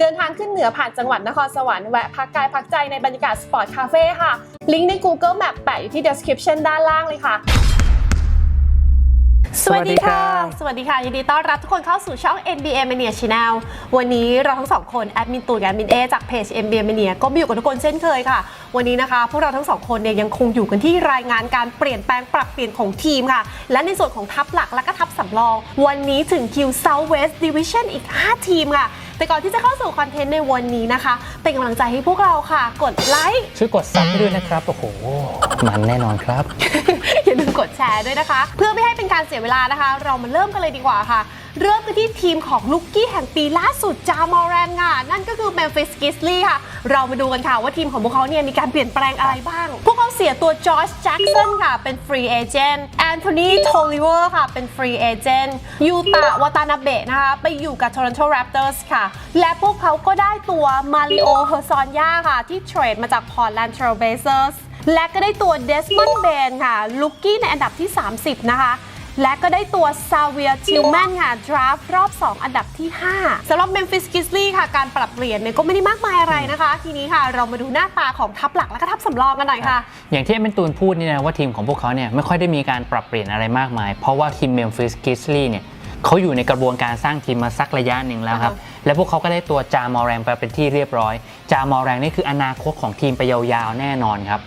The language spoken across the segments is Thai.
เดินทางขึ้นเหนือผ่านจังหวัดนครสวรรค์แวะพักกายพักใจในบรรยากาศสปอร์ตคาเฟ่ค่ะ ลิงก์ใน Google Map แปะอยู่ที่ description ด้านล่างเลยค่ะสวัสดีค่ะ สวัสดีค่ะ ยินดีต้อนรับทุกคนเข้าสู่ช่อง NBA Mania Channel วันนี้เราทั้งสองคนแอดมินตูนกับแอดมินเอจากเพจ NBA Mania ก็มาอยู่กับทุกคนเช่นเคยค่ะ วันนี้นะคะ พวกเราทั้งสองคนเนี่ยยังคงอยู่กันที่รายงานการเปลี่ยนแปลงปรับเปลี่ยนของทีมค่ะ และในส่วนของทัพหลักและก็ทัพสำรอง วันนี้ถึงคิว Southwest Division อีก 5 ทีมค่ะ แต่ก่อนที่จะเข้าสู่คอนเทนต์ในวันนี้นะคะ เป็นกำลังใจให้พวกเราค่ะ กดไลค์ ช่วยกดซับให้ด้วยนะครับ โอ้โห มันแน่นอนครับ อย่าลืมกดแชร์ด้วยนะคะ เพื่อไม่ให้เป็นการเสียเวลานะคะ เรามาเริ่มกันเลยดีกว่าค่ะ เริ่มกันที่ทีมของลูกกี้แห่งปีล่าสุดจามอแรนค่ะ นั่นก็คือ Memphis Grizzlies ค่ะ เรามาดูกันค่ะว่าทีมของพวกเขาเนี่ยมีการเปลี่ยนแปลงอะไรบ้าง พวกเขาเสียตัวจอร์จแจ็กสันค่ะ เป็นฟรีเอเจนต์แอนโทนีโทลิเวอร์ค่ะ เป็นฟรีเอเจนต์ยูตะวาตานาเบะนะคะ ไปอยู่กับ Toronto Raptors ค่ะ และพวกเขาก็ได้ตัวมาริโอเฮอร์ซอนยาค่ะ ที่เทรดมาจาก Portland Trail Blazers และก็ได้ตัวเดสมอนด์เบนค่ะลูกกี้ในอันดับที่ 30 นะคะ และก็ได้ตัวซาเวียทิลแมนค่ะดราฟรอบ 2 อันดับที่ 5สำหรับ Memphis Grizzlies ค่ะ การปรับเปลี่ยนเนี่ยก็ไม่ได้มากมายอะไรนะคะ ทีนี้ค่ะ เรามาดูหน้าตาของทัพหลักและก็ทัพสำรองกันหน่อยค่ะ อย่างที่เป็นตูนพูดนี่นะว่าทีมของพวกเขาเนี่ยไม่ค่อยได้มีการปรับเปลี่ยนอะไรมากมาย เพราะว่าทีมเมมฟิสกิสลีเนี่ยเขาอยู่ในกระบวนการสร้างทีมมาสักระยะหนึ่งแล้วครับ และพวกเขาก็ได้ตัวจามอแรงไปเป็นที่เรียบร้อย จามอแรงนี่คืออนาคตของทีมไปยาวๆแน่นอนครับ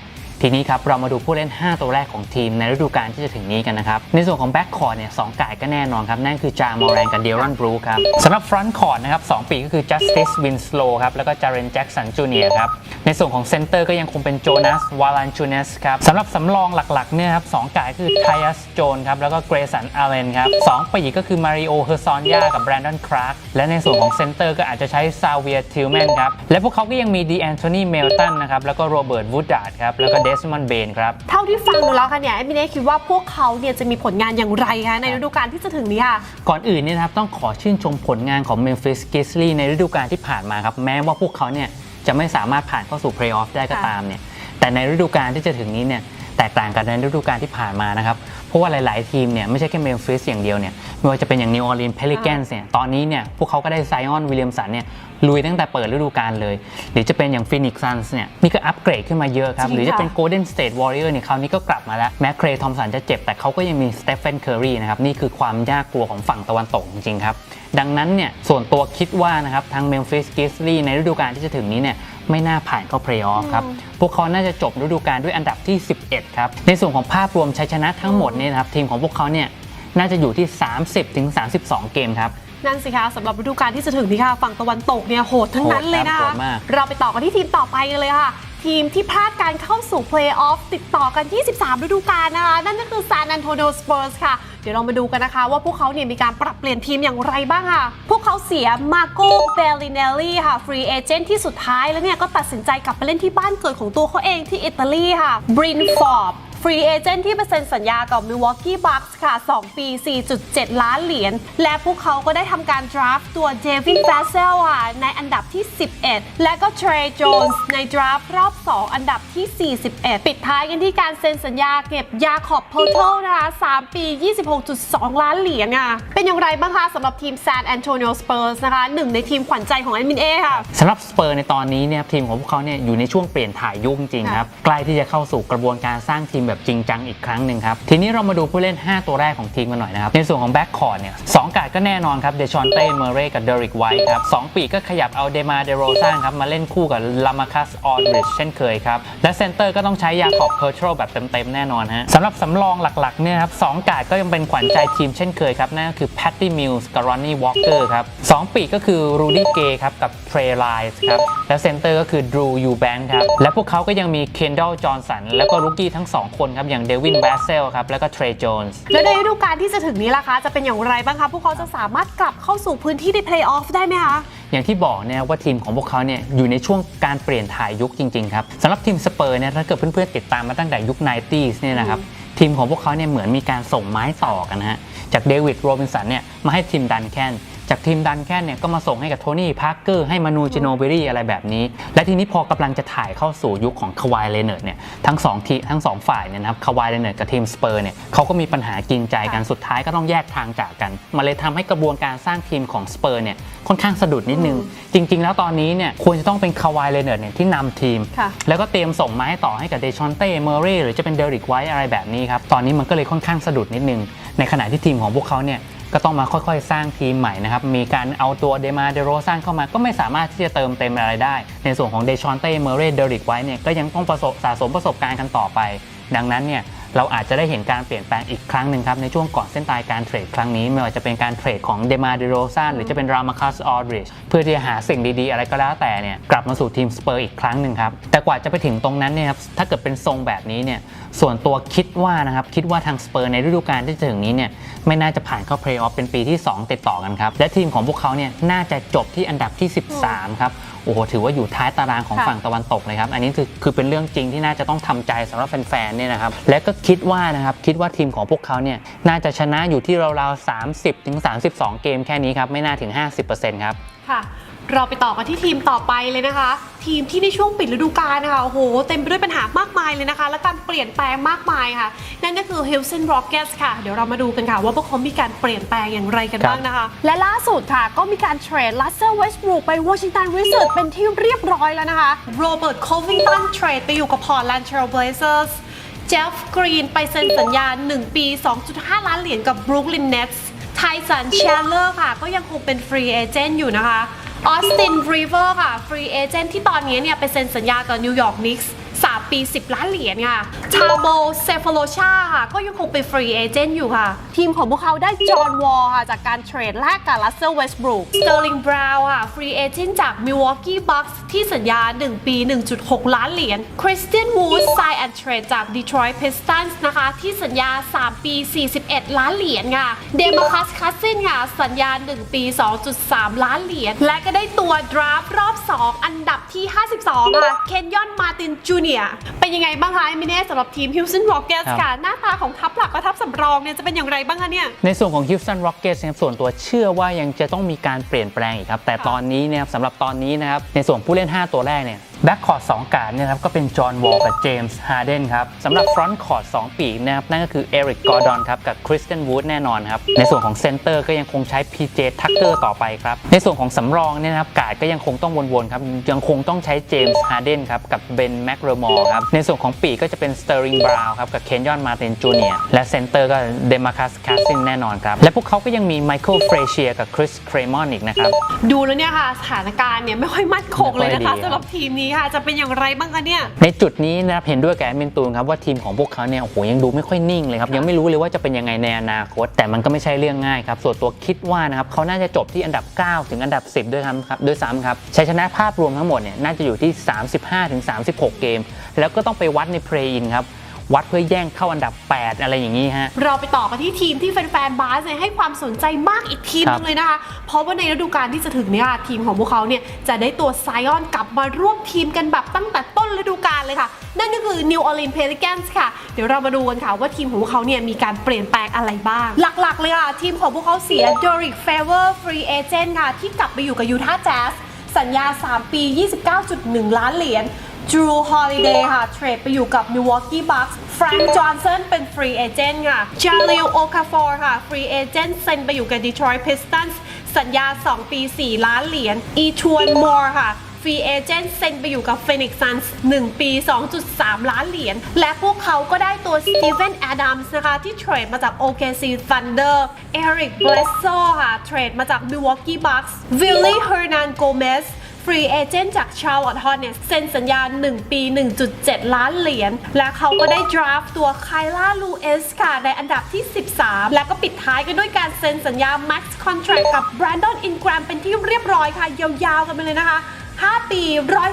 ทีนี้ครับเรามาดูผู้เล่น 5 ตัวแรกของทีมในฤดูกาลที่จะถึงนี้กันนะครับ ในส่วนของแบ็กคอร์ดเนี่ยสองกายก็แน่นอนครับ นั่นคือจามอแรงกับเดรอนบรูครับสำหรับฟรอนต์คอร์ดนะครับสองปีก็คือ Justice Winslow ครับแล้วก็จา r รนแจ็กสันจูเนียครับในส่วนของเซนเตอร์ก็ยังคงเป็นโจนัสวาลันชูเนสครับสำหรับสำรองหลักๆเนี่ยครับสองกายคือไทอัสโจนครับแล้วก็เกรสันอาร์เลนครับสองปีก็คือมาริโอเฮอร์ซอนยากับแบรนดอนคราร์กและในส่วนของเซนเตอร์ก็อาจจะใช้ซาเวียทิลแมนครับและพวกเขาก็ยังมีดีแอนโทนีเมลตันนะครับแล้วก็โรเบิร์ตวูดดาร์ดครับแล้วก็เดสมอนเบนครับเท่าที่ฟังดูแล้วค่ะเนี่ยแอดมินเอคิดว่าพวกเขาเนี่ยจะมีผลงานอย่างไรคะในฤดูกาลที่จะถึงนี้ค่ะ ก่อนอื่นเนี่ยนะครับต้องขอชื่นชมผลงานของ Memphis Grizzlies ในฤดูกาลที่ผ่านมาครับ แม้ว่าพวกเขาเนี่ยจะไม่สามารถผ่านเข้าสู่เพลย์ออฟได้ก็ตามเนี่ยแต่ในฤดูกาลที่จะถึงนี้เนี่ยแตกต่างกันในฤดูกาลที่ผ่านมานะครับ เพราะว่าหลาย ๆ ทีมเนี่ยไม่ใช่แค่ Memphis อย่างเดียวเนี่ยไม่ว่าจะเป็นอย่าง New Orleans Pelicans เนี่ยตอนนี้เนี่ยพวกเขาก็ได้ไซออนวิลเลียมสันเนี่ย ลุยตั้งแต่เปิดฤดูกาลเลย หรือจะเป็นอย่าง Phoenix Suns เนี่ยนี่ก็อัปเกรดขึ้นมาเยอะครับจริงหรือจะเป็นค่ะ Golden State Warrior เนี่ยคราวนี้ก็กลับมาแล้ว แม้เครย์ทอมสันจะเจ็บ แต่เขาก็ยังมีสเตฟ e n นเคอรีนะครับ นี่คือความยากกลัวของฝั่งตะวันตกจริงๆครับ ดังนั้นเนี่ยส่วนตัวคิดว่านะครับทาง Memphis Grizzlies ในฤดูกาลที่จะถึงนี้เนี่ยไม่น่าผ่านเข้าเพลย์ออฟครับ พวกเขาน่าจะจบฤดูกาลด้วยอันดับที่ 11 ครับ ในส่วนของภาพรวมชัยชนะทั้งหมดเนี่ยนะครับทีมของพวกเขาเนี่ยน่าจะอยู่ที่ 30-32 เกมครับ นั่นสิคะสำหรับฤดูกาลที่จะถึงนี้ค่ะ ฝั่งตะวันตกเนี่ยโหดทั้งนั้นเลยนะโหคะดมาก เราไปต่อกันที่ทีมต่อไปกันเลยค่ะ ทีมที่พลาดการเข้าสู่เพลย์ออฟติดต่อกัน 23 ฤดูกาลนะคะ นั่นก็คือซาน a อนโท i o สเปอร์สค่ะ เดี๋ยวเรามาดูกันนะคะ ว่าพวกเขาเนี่ยมีการปรับเปลี่ยนทีมอย่างไรบ้างค่ะ พวกเขาเสียมาโกเบลลินเนลลี่ค่ะฟรีเอเจนต์ที่สุดท้ายแล้วเนี่ยก็ตัดสินใจกลับไปเล่นที่บ้านเกิดของตัวเขาเองที่อิตาลีค่ะบรินฟอร์บ ฟรีเอเจนต์ที่ไปเซ็นสัญญากับ Milwaukee Bucks ค่ะ 2 ปี 4.7 ล้านเหรียญ และพวกเขาก็ได้ทำการดราฟตัวเ a วิน f ฟ s เซลค่ะในอันดับที่ 11 และก็เทร y j โจนส์ในดราฟรอบ 2 อันดับที่ 41 ปิดท้ายกันที่การเซ็นสัญญาเก็บยาขอบโพเทลนะคะ 3 ปี 26.2 ล้านเหรียญค่ะ เป็นอย่างไรบ้างคะสำหรับทีม San Antonio Spurs นะคะหนึ่งในทีมขวัญใจของแอดมินเอค่ะสำหรับสเปอร์ในตอนนี้เนี่ยทีมของพวกเขาเนี่ยอยู่ในช่วงเปลี่ยนถ่ายยุคจริงๆครับใกล้ที่จะเข้าสู่กระบวนการสร้างทีมแบบจริงจังอีกครั้งหนึ่งครับ ทีนี้เรามาดูผู้เล่น 5 ตัวแรกของทีมกันหน่อยนะครับ ในส่วนของแบ็กคอร์ดเนี่ยสองการ์ดก็แน่นอนครับเดชอนเต้เมเรย์กับเดริกไวท์ครับสองปีก็ขยับเอาเดมาเดโรซานครับมาเล่นคู่กับลามาคัสออดริชเช่นเคยครับ และเซนเตอร์ก็ต้องใช้ยาขอบเพอร์โทรแบบเต็มๆ แน่นอนฮะสำหรับสำรองหลักๆเนี่ยครับสองการ์ดก็ยังเป็นขวัญใจทีมเช่นเคยครับ นั่นก็คือแพตตี้มิลส์กับรอนนี่วอลเกอร์ครับสองปีก็คือรูดี้เกย์ครับกับเทรไลส์ครับและเซนเตอร์ก็คือดรูยูแบงค์ครับและพวกเขาก็ยังมีเคนด l ลจอห์นสันแล้วก็รูกี้ทั้งสองคนครับ อย่างเดวินแบสเซลครับ แล้วก็เทรโจนส์และในฤดูกาลที่จะถึงนี้ล่ะคะจะเป็นอย่างไรบ้างคะ พวกเขาจะสามารถกลับเข้าสู่พื้นที่ในเพลย์ออฟได้ไหมคะ อย่างที่บอกเนี่ยว่าทีมของพวกเขาเนี่ยอยู่ในช่วงการเปลี่ยนถ่ายยุคจริง ๆ ครับสำหรับทีมสเปอร์เนี่ยถ้าเกิดเพื่อนๆติดตามมาตั้งแต่ยุค 90s เนี่ยนะครับทีมของพวกเขาเนี่ยเหมือนมีการส่งไม้ต่อกันนะฮะจากเดวิดโรบินสันเนี่ยมาให้ทีมดันแคน จากทีมดันแค่เนี่ยก็มาส่งให้กับโทนี่พาร์เกอร์ให้มานูจิโนเบรี่อะไรแบบนี้ และทีนี้พอกำลังจะถ่ายเข้าสู่ยุคของคาวายเลเนอร์เนี่ยทั้งสองทีทั้งสองฝ่ายเนี่ยนะครับคาวายเลเนอร์กับทีมสเปอร์เนี่ยเขาก็มีปัญหากินใจกันสุดท้ายก็ต้องแยกทางจากกันมันเลยทำให้กระบวนการสร้างทีมของสเปอร์เนี่ยค่อนข้างสะดุดนิดนึง จริง ๆ แล้วตอนนี้เนี่ยควรจะต้องเป็นคาวายเลเนอร์เนี่ยที่นำทีมค่ะแล้วก็เตรียมส่งไม้ต่อให้กับเดชอนเต้เมอร์เรหรือจะเป็นเดริกไวท์อะไรแบบนี้ครับตอนนี้มันก็เลยค่อนข้างสะดุดนิดนึงในขณะที่ทีมของพวกเขาเนี่ย ก็ต้องมาค่อยๆ สร้างทีมใหม่นะครับ มีการเอาตัวเดมาเดโรซันเข้ามา ก็ไม่สามารถที่จะเติมเต็มอะไรได้ ในส่วนของเดชอนเต้ เมอร์เรเดริกไว้เนี่ย ก็ยังต้องประสบสะสมประสบการณ์กันต่อไป ดังนั้นเนี่ย เราอาจจะได้เห็นการเปลี่ยนแปลงอีกครั้งหนึ่งครับ ในช่วงก่อนเส้นตายการเทรดครั้งนี้ ไม่ว่าจะเป็นการเทรดของเดมาเดโรซันหรือจะเป็นรามาคัสออดริชเพื่อที่จะหาสิ่งดีๆ อะไรก็แล้วแต่เนี่ยกลับมาสู่ทีมสเปอร์อีกครั้งหนึ่งครับแต่กว่าจะไปถึงตรงนั้นเนี่ยครับถ้าเกิดเป็นทรงแบบนี้เนี่ยส่วนตัวคิดว่านะครับคิดว่าทางสเปอร์ในฤดูกาลที่จะถึงนี้เนี่ยไม่น่าจะผ่านเข้าเพลย์ออฟเป็นปีที่ 2 ติดต่อกันครับและทีมของพวกเขาเนี่ยน่าจะจบที่อันดับที่ 13ครับ โอ้โหถือว่าอยู่ท้ายตารางของค่ะฝั่งตะวันตกเลยครับ อันนี้คือคือเป็นเรื่องจริงที่น่าจะต้องทำใจสำหรับแฟนๆเนี่ยนะครับ และก็คิดว่านะครับคิดว่าทีมของพวกเขาเนี่ยน่าจะชนะอยู่ที่ราวๆ30ถึง32 เกมแค่นี้ครับไม่น่าถึง 50%ครับค่ะ เราไปต่อกันที่ทีมต่อไปเลยนะคะ ทีมที่ในช่วงปิดฤดูกาลนะคะโอ้โหเต็มไปด้วยปัญหามากมายเลยนะคะ และการเปลี่ยนแปลงมากมายค่ะ นั่นก็คือ Houston Rockets ค่ะ เดี๋ยวเรามาดูกันค่ะ ว่าพวกเขามีการเปลี่ยนแปลงอย่างไรกันครับบ้างนะคะ และล่าสุดค่ะ ก็มีการเทรดลัสเซอร์เวสต์บรูคไป Washington Wizards เป็นที่เรียบร้อยแล้วนะคะโรเบิร์ตโควิงตันเทรดไปอยู่กับ Portland Trail Blazers เจฟกรีนไปเซ็นสัญญา 1 ปี 2.5 ล้านเหรียญกับ Brooklyn Nets ไทสันเชลเลอร์ค่ะ ก็ยังคงเป็นฟรีเอเจนต์อยู่นะคะ ออสตินรีเวอร์ค่ะ ฟรีเอเจนต์ที่ตอนนี้เนี่ยไปเซ็นสัญญากับนิวยอร์กนิกส์ ปี 10 ล้านเหรียญค่ะชาโบเซฟโลชาค่ะ ก็ยังคงเป็นฟรีเอเจนต์อยู่ค่ะ ทีมของพวกเขาได้จอห์นวอลค่ะ จากการเทรดแลกกับลัสเซอร์เวสต์บรูคสเตอร์ลิงบราวน์ค่ะ ฟรีเอเจนต์จากมิลวอกกี้บัคส์ที่สัญญา 1 ปี 1.6 ล้านเหรียญคริสเตียนวูดไซแอนเทรดจากดีทรอยต์เพสตันส์นะคะ ที่สัญญา 3 ปี 41 ล้านเหรียญค่ะเดมาคัสคัสซินค่ะ สัญญา 1 ปี 2.3 ล้านเหรียญและก็ได้ตัวดราฟต์รอบ 2 อันดับที่ 52ค่ะเคนยอนมาตินจูเนียเป็นยังไงบ้างคะมิเน่สำหรับทีม Houston Rockets ครับค่ะ หน้าตาของทัพหลักและทัพสำรองเนี่ยจะเป็นอย่างไรบ้างคะเนี่ย ในส่วนของ Houston Rockets นะครับส่วนตัวเชื่อว่ายังจะต้องมีการเปลี่ยนแปลงอีกครับ แต่ตอนนี้เนยครับสำหรับตอนนี้นะครับในส่วนผู้เล่น 5 ตัวแรกเนี่ย แบ็กคอร์ด2การ์ดเนี่ยครับก็เป็นจอห์นวอลกับเจมส์ฮาร์เดนครับสำหรับฟรอนต์คอร์ด2ปีกนะครับนั่นก็คือเอริกกอร์ดอนครับกับคริสเตนวูดแน่นอนครับในส่วนของเซนเตอร์ก็ยังคงใช้ PJ ทักเกอร์ต่อไปครับในส่วนของสำรองเนี่ยนะครับการ์ดก็ยังคงต้องวนๆครับยังคงต้องใช้เจมส์ฮาร์เดนครับกับเบนแมคเรมอร์ครับในส่วนของปีกก็จะเป็นสเตอร์ริงบราวน์ครับกับเคนยอนมาตินจูเนียและเซนเตอร์ก็เดมาคัสคาซินแน่นอนครับและพวกเขาก็ยังมีไมเคิลเฟรเชียกับคริสเครมอนอีกนะครับดูแล้วเนี่ยค่ะสถานการณ์เนี่ยไม่ค่อยมั่นคงเลยนะคะไม่ค่อยดีสำหรับทีมนี้ค่ะ จะเป็นอย่างไรบ้างคะเนี่ย ในจุดนี้นะครับเห็นด้วยกับแอดมินตูนครับว่าทีมของพวกเขาเนี่ยโอ้โหยังดูไม่ค่อยนิ่งเลยครับยังไม่รู้เลยว่าจะเป็นยังไงในอนาคต แต่มันก็ไม่ใช่เรื่องง่ายครับส่วนตัวคิดว่านะครับเขาน่าจะจบที่อันดับ 9 ถึงอันดับ 10 ด้วยซ้ำครับด้วยซ้ำครับชัยชนะภาพรวมทั้งหมดเนี่ยน่าจะอยู่ที่ 35ถึง36 เกม แล้วก็ต้องไปวัดในเพลย์อินครับ วัดเพื่อแย่งเข้าอันดับ 8 อะไรอย่างนี้ฮะ เราไปต่อกันที่ทีมที่แฟนๆบาสเนี่ยให้ความสนใจมากอีกทีมครันึบงเลยนะคะ เพราะว่าในฤดูกาลที่จะถึงเนี่ยทีมของพวกเขาเนี่ยจะได้ตัวไซออนกลับมาร่วมทีมกันแบบตั้งแต่ต้นฤดูกาลเลยค่ะ นั่นก็คือ New Orleans Pelicans ค่ะ เดี๋ยวเรามาดูกันค่ะว่าทีมของพวกเขาเนี่ยมีการเปลี่ยนแปลงอะไรบ้าง หลักๆเลยค่ะ ทีมของพวกเขาเสีย Derek Favor Free Agent ค่ะที่กลับไปอยู่กับ Utah Jazz สัญญา 3 ปี 29.1 ล้านเหรียญ Drew Holiday ค่ะ เทรดไปอยู่กับ Milwaukee Bucks Frank Johnson เป็นฟรีเอเจนต์ค่ะ Jaleel Okafor ค่ะ ฟรีเอเจนต์เซ็นไปอยู่กับ Detroit Pistons สัญญา 2 ปี 4 ล้านเหรียญ e t w a n Moore ค่ะฟรีเอเจนต์เซ็นไปอยู่กับ Phoenix Suns 1 ปี 2.3 ล้านเหรียญ และพวกเขาก็ได้ตัว Steven Adams นะคะ ที่เทรดมาจาก OKC Thunder Eric Bledsoe ค่ะ เทรดมาจาก Milwaukee Bucks Willie Hernan Gomez ฟรีเอเจนต์จากชาร์ลอตฮอนเนี่ย เซ็นสัญญา 1 ปี 1.7 ล้านเหรียญ และเขาก็ได้ดราฟตัวไคล่าลูเอสค่ะ ในอันดับที่ 13 และก็ปิดท้ายกันด้วยการเซ็นสัญญา Max Contract กับ Brandon Ingram เป็นที่เรียบร้อยค่ะ ยาวๆกันไปเลยนะคะ 5 ปี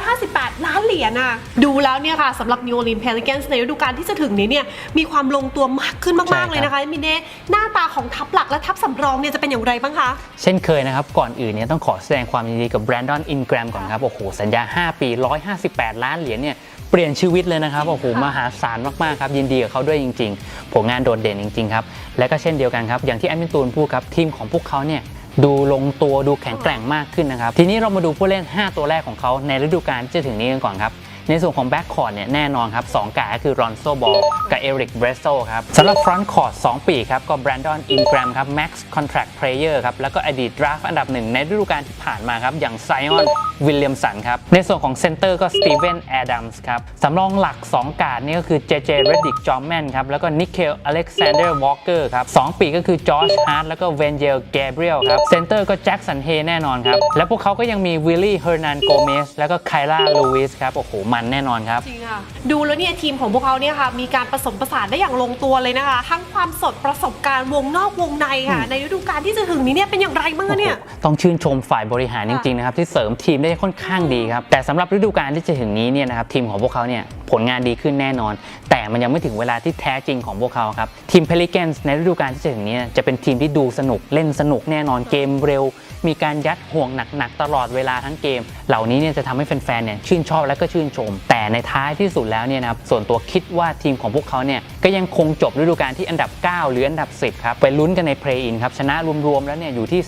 158 ล้านเหรียญอะ ดูแล้วเนี่ยค่ะสำหรับ New Orleans Pelicans ในฤดูกาลที่จะถึงนี้เนี่ยมีความลงตัวมากขึ้นใช่มากๆเลยนะคะมินเน่หน้าตาของทัพหลักและทัพสำรองเนี่ยจะเป็นอย่างไรบ้างคะ เช่นเคยนะครับ ก่อนอื่นเนี่ยต้องขอแสดงความยินดีกับแบรนดอนอินแกรมก่อนครับ โอ้โห สัญญา 5 ปี 158 ล้านเหรียญเนี่ย เปลี่ยนชีวิตเลยนะครับ โอ้โห มหาศาลมาก ๆ ครับ ยินดีกับเขาด้วยจริง ๆ ผลงานโดดเด่นจริง ๆ ครับ และก็เช่นเดียวกันครับ อย่างที่แอดมินตูนพูดครับ ทีมของพวกเขาเนี่ย ดูลงตัวดูแข็งแกร่งมากขึ้นนะครับ ทีนี้เรามาดูผู้เล่น 5 ตัวแรกของเขาในฤดูกาลที่จะถึงนี้กันก่อนครับ ในส่วนของแบ็กคอร์ดเนี่ยแน่นอนครับ2กาก็คือรอนโซบอลกับเอริกเบรสโซครับสำหรับฟรอนต์คอร์ด2ปีครับก็แบรนดอนอินแกรมครับแม็กซ์คอนแทรคเพลเยอร์ครับแล้วก็อดีตดราฟอันดับหนึ่งในฤดูกาลที่ผ่านมาครับอย่างไซออนวิลเลียมสันครับในส่วนของเซนเตอร์ก็สตีเวนแอดัมส์ครับสำรองหลัก 2 กาดนี่ก็คือเจเจเรดดิกจอมแมนครับแล้วก็นิเคลอเล็กซานเดอร์วอลเกอร์ครับสองปีกก็คือจอร์จฮาร์ดแล้วก็เวนเจลแกเบรียลครับเซนเตอร์ก็แจ็คสันเฮแน่นอนครับและพวกเขาก็ยังมีวิลลี่เฮอร์นันโกเมสแล้วก็ไคล่าลูวิสครับโอ้โหมันแน่นอนครับ จริงค่ะ ดูแล้วเนี่ยทีมของพวกเขาเนี่ยค่ะมีการผสมผสานได้อย่างลงตัวเลยนะคะ ทั้งความสดประสบการณ์วงนอกวงในค่ะ ในฤดูกาลที่จะถึงนี้เนี่ยเป็นอย่างไรบ้างคะเนี่ยโอ้โหต้องชื่นชมฝ่ายบริหารจค่ะริงๆนะครับที่เสริมทีมได้ค่อนข้างดีครับ แต่สำหรับฤดูกาลที่จะถึงนี้เนี่ยนะครับทีมของพวกเขาเนี่ยผลงานดีขึ้นแน่นอน แต่มันยังไม่ถึงเวลาที่แท้จริงของพวกเขาครับทีมเพลิแกนส์ในฤดูกาลที่จะถึงนี้จะเป็นทีมที่ดูสนุกเล่นสนุกแน่นอนเกมเร็ว มีการยัดห่วงหนักๆตลอดเวลาทั้งเกม เหล่านี้เนี่ยจะทำให้แฟนๆเนี่ยชื่นชอบและก็ชื่นชมแต่ในท้ายที่สุดแล้วเนี่ยนะครับส่วนตัวคิดว่าทีมของพวกเขาเนี่ยก็ยังคงจบฤดูกาลที่อันดับ 9 หรืออันดับ 10 ครับ ไปลุ้นกันในเพลย์อินครับ ชนะรวมๆแล้วเนี่ยอยู่ที่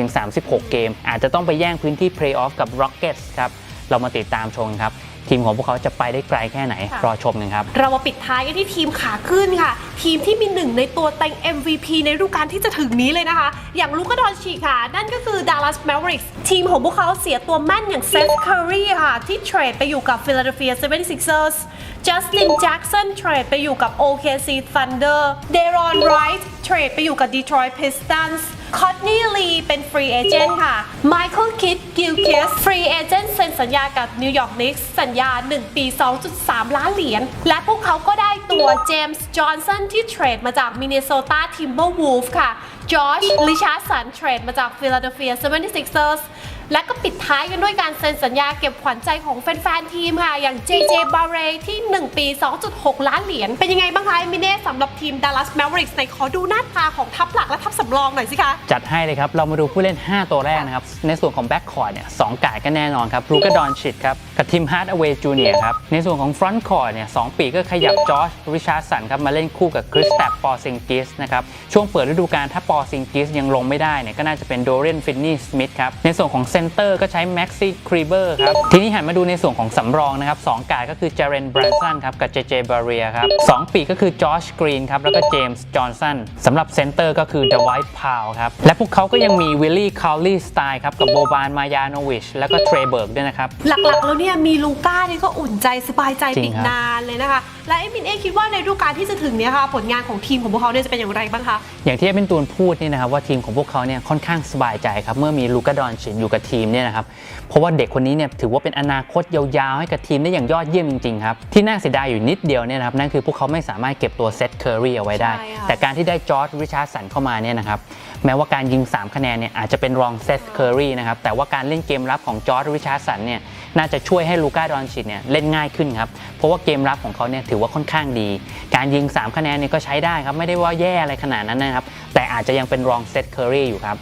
35-36 เกม อาจจะต้องไปแย่งพื้นที่เพลย์ออฟกับ Rockets ครับ เรามาติดตามชมครับ ทีมของพวกเขาจะไปได้ไกลแค่ไหน ค่ะ รอชมกันครับ เรามาปิดท้ายกันที่ทีมขาขึ้นค่ะ ทีมที่มีหนึ่งในตัวเต็ง MVP ในฤดูกาลที่จะถึงนี้เลยนะคะ อย่างลูกาดอนชีค่ะ นั่นก็คือ Dallas Mavericks ทีมของพวกเขาเสียตัวแม่นอย่างเซธเคอรีค่ะ ที่เทรดไปอยู่กับ Philadelphia 76ers Justin Jackson เทรดไปอยู่กับ OKC Thunder Deron Wright เทรดไปอยู่กับ Detroit Pistons คอ t นี y ลีเป็นฟรีเอเจนต์ค่ะ Michael Kidd Gilchrist ฟรีเอเจนต์เซ็นสัญญากับ New York Knicks สัญญา 1 ปี 2.3 ล้านเหรียญ และพวกเขาก็ได้ตัวเจมส์จอห์นสันที่เทรดมาจาก Minnesota Timberwolves ค่ะจอร์จลิชาร์สันเทรดมาจาก Philadelphia 76ers และก็ปิดท้ายกันด้วยการเซ็นสัญญาเก็บขวัญใจของแฟนๆทีมค่ะ อย่าง JJ b a r r e ที่ 1 ปี 2.6 ล้านเหรียญ เป็นยังไงบ้างคะมิเน่สำหรับทีม Dallas Mavericks ในขอดูหน้าตาของทัพหลักและทัพสำรองหน่อยสิคะ จัดให้เลยครับ เรามาดูผู้เล่น 5 ตัวแรกนะครับ ในส่วนของแบ็กคอร์ดเนี่ยสองกายก็แน่นอนครับรูกาดอนชิดครับกับทีมฮาร์ดอเวย์จูเนียครับ ในส่วนของฟรอนต์คอร์ดเนี่ยสองปีก็ขยับจอร์จริชาร์ดสันครับมาเล่นคู่กับคริสตัปปอซิงกิสนะครับช่วงเปิดฤดูกาลถ้าปอซิงกิสยังลงไม่ได้เนี่ยก็น่าจะเป็นโดเรนฟินนี่สมิธครับในส่วนของซนเตอร์ก็ใช้แม็กซี่ครีเบอร์ครับ ทีนี้หันมาดูในส่วนของสำรองนะครับสองกายก็คือเจเรนบรันสันครับ กับเจเจบาเรียครับสองปีก็คือจอร์จกรีนครับ แล้วก็เจมส์จอห์นสันสำหรับเซนเตอร์ก็คือเดอะไวท์พาวครับ และพวกเขาก็ยังมีวิลลี่คาลลี่สไตล์ครับ กับโบบานมายาโนวิชแล้วก็เทรเบิร์กด้วยนะครับ หลักๆแล้วเนี่ยมีลูก้านี่ก็อุ่นใจสบายใจจริปิงดครับนานเลยนะคะ และเอ็มินเอคิดว่าในฤดูกาลที่จะถึงเนี่ยค่ะผลงานของทีมของพวกเขาเนี่ยจะเป็นอย่างไรบ้างคะ อย่างที่เป็นตูนพูดนี่นะครับว่าทีมของพวกเขาเนี่ยค่อนข้างสบายใจครับเมื่อมีลูกาดอนชินอยู่กับทีมเนี่ยนะครับเพราะว่าเด็กคนนี้เนี่ยถือว่าเป็นอนาคตยาวๆให้กับทีมได้อย่างยอดเยี่ยมจริงๆครับที่น่าเสียดายอยู่นิดเดียวเนี่ยนะครับนั่นคือพวกเขาไม่สามารถเก็บตัวเซตเคอร์รีเอาไว้ได้ใช่ค่ะแต่การที่ได้จอร์จริชาร์ดสันเข้ามาเนี่ยนะครับ แม้ว่าการยิง 3 คะแนนเนี่ยอาจจะเป็นรองเซธเคอร์รีนะครับแต่ว่าการเล่นเกมรับของจอร์ดริชาร์สันเนี่ยน่าจะช่วยให้ลูก้าดอนชิตเนี่ยเล่นง่ายขึ้นครับเพราะว่าเกมรับของเขาเนี่ยถือว่าค่อนข้างดี การยิง 3 คะแนนเนี่ยก็ใช้ได้ครับไม่ได้ว่าแย่อะไรขนาดนั้นนะครับแต่อาจจะยังเป็นรองเซธเคอรีอยู่ครับ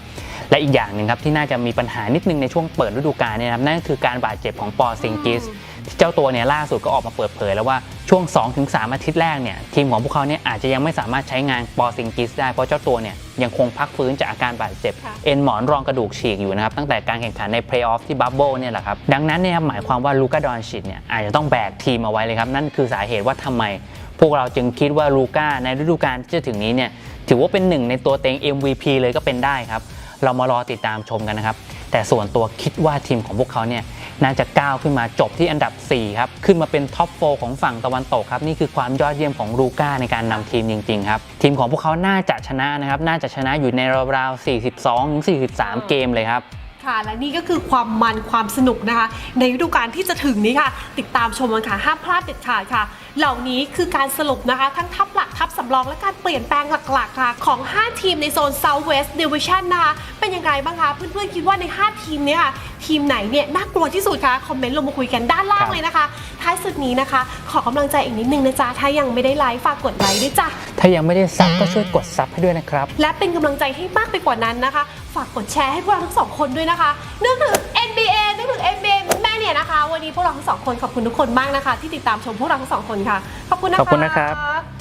และอีกอย่างหนึ่งครับที่น่าจะมีปัญหานิดนึงในช่วงเปิดฤดูกาลเนี่ยนะครับนั่นก็คือการบาดเจ็บของปอซิงกิสที่เจ้าตัวเนี่ยล่าสุดก็ออกมาเปิดเผยแล้วว่าช่วง 2-3 อาทิตย์แรกเนี่ยทีมของพวกเขาเนี่ยอาจจะยังไม่สามารถใช้งานปอซิงกิสได้เพราะเจ้าตัวเนี่ยยังคงพักฟื้นจากอาการบาดเจ็บค่ะเอ็นหมอนรองกระดูกฉีกอยู่นะครับตั้งแต่การแข่งขันในเพลย์ออฟที่บับเบิลเนี่ยแหละครับดังนั้นเนี่ยครับหมายความว่าลูกาดอนชิดเนี่ยอาจจะต้องแบกทีมเอาไว้เลยครับนั่นคือสาเหตุว่าทำไม พวกเราจึงคิดว่าลูก้าในฤดูกาลที่จะถึงนี้เนี่ยถือว่าเป็นหนึ่งในตัวเต็ง MVP เลยก็เป็นได้ครับ เรามารอติดตามชมกันนะครับ แต่ส่วนตัวคิดว่าทีมของพวกเขาเนี่ยน่าจะก้าวขึ้นมาจบที่อันดับ 4 ครับ ขึ้นมาเป็นท็อปโฟของฝั่งตะวันตกครับ นี่คือความยอดเยี่ยมของลูก้าในการนำทีมจริงๆครับ ทีมของพวกเขาน่าจะชนะนะครับ น่าจะชนะอยู่ในราวๆ 42-43 เกมเลยครับค่ะและนี่ก็คือความมันความสนุกนะคะ ในฤดูกาลที่จะถึงนี้ค่ะ ติดตามชมกันค่ะห้ามพลาดเด็ดขาดค่ะ เหล่านี้คือการสรุปนะคะ ทั้งทัพหลักทัพสำรองและการเปลี่ยนแปลงหลักๆค่ะของ 5 ทีมในโซน Southwest Division นะคะเป็นยังไงบ้างคะเพื่อนๆคิดว่าใน 5 ทีมเนี้ค่ะทีมไหนเนี่ยน่ากลัวที่สุดคะคอมเมนต์ลงมาคุยกันด้านล่างครับเลยนะคะ ท้ายสุดนี้นะคะ ขอกำลังใจอีกนิดนึงนะจ๊ะถ้ายังไม่ได้ไลค์ฝากกดไลค์ด้วยจ้ะถ้ายังไม่ได้ซับก็ช่วยกดซับให้ด้วยนะครับและเป็นกำลังใจให้มากไปกว่านั้นนะคะ ฝากกดแชร์ให้พวกเราทั้งสองคนด้วยนะคะนึกถึง เนี่ยนะคะ วันนี้พวกเราทั้งสองคนขอบคุณทุกคนมากนะคะ ที่ติดตามชมพวกเราทั้งสองคนค่ะ ขอบคุณนะคะ ขอบคุณนะครับ